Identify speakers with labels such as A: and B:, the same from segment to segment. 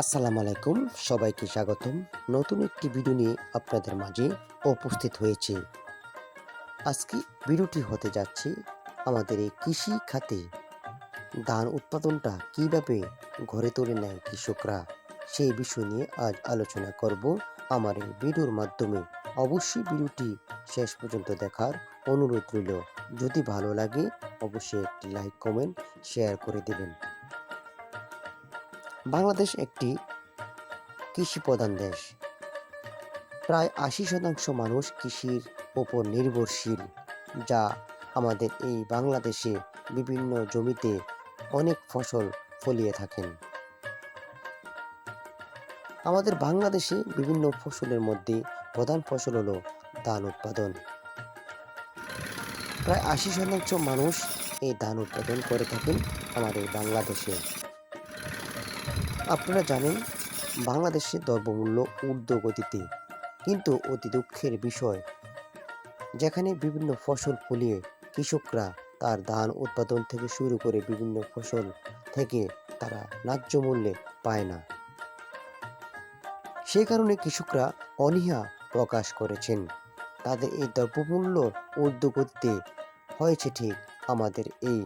A: আসসালামু আলাইকুম। সবাইকে স্বাগতম। নতুন একটি ভিডিও নিয়ে আপনাদের মাঝে উপস্থিত হয়েছে। আজকে ভিডিওটি হতে যাচ্ছে আমাদের এই কৃষি খাতে ধান উৎপাদনটা কীভাবে ঘরে তুলে নেয় কৃষকরা, সেই বিষয় নিয়ে আজ আলোচনা করব। আমার এই ভিডিওর মাধ্যমে অবশ্যই ভিডিওটি শেষ পর্যন্ত দেখার অনুরোধ রইল। যদি ভালো লাগে, অবশ্যই একটি লাইক, কমেন্ট, শেয়ার করে দেবেন। বাংলাদেশ একটি কৃষি প্রধান দেশ। প্রায় আশি শতাংশ মানুষ কৃষির ওপর নির্ভরশীল, যা আমাদের এই বাংলাদেশে বিভিন্ন জমিতে অনেক ফসল ফলিয়ে থাকেন। আমাদের বাংলাদেশে বিভিন্ন ফসলের মধ্যে প্রধান ফসল হলো ধান উৎপাদন। প্রায় আশি শতাংশ মানুষ এই ধান উৎপাদন করে থাকেন আমাদের বাংলাদেশে। আপনারা জানেন বাংলাদেশের দ্রব্যমূল্য ঊর্ধ্ব গতিতে কিন্তু অতি দুঃখের বিষয়। যেখানে বিভিন্ন ফসল ফলিয়ে কৃষকরা তার ধান উৎপাদন থেকে শুরু করে বিভিন্ন ফসল থেকে তারা ন্যায্য মূল্যে পায় না। সে কারণে কৃষকরা অনীহা প্রকাশ করেছেন। তাদের এই দ্রব্যমূল্য ঊর্ধ্ব গতিতে হয়েছে ঠিক আমাদের এই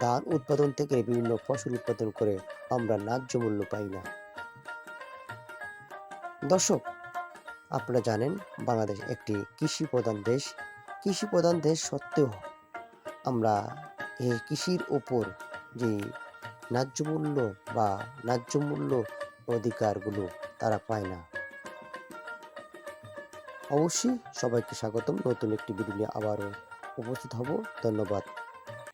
A: ধান উৎপাদন থেকে বিভিন্ন ফসল উৎপাদন করে আমরা ন্যায্য মূল্য পাই না। দর্শক, আপনারা জানেন বাংলাদেশ একটি কৃষি প্রধান দেশ। কৃষি প্রধান দেশ সত্ত্বেও আমরা এই কৃষির ওপর যে ন্যায্য মূল্য বা ন্যায্য মূল্য অধিকারগুলো তারা পায় না। অবশ্যই সবাইকে স্বাগতম। নতুন একটি ভিডিও নিয়ে আবারও উপস্থিত হব। ধন্যবাদ।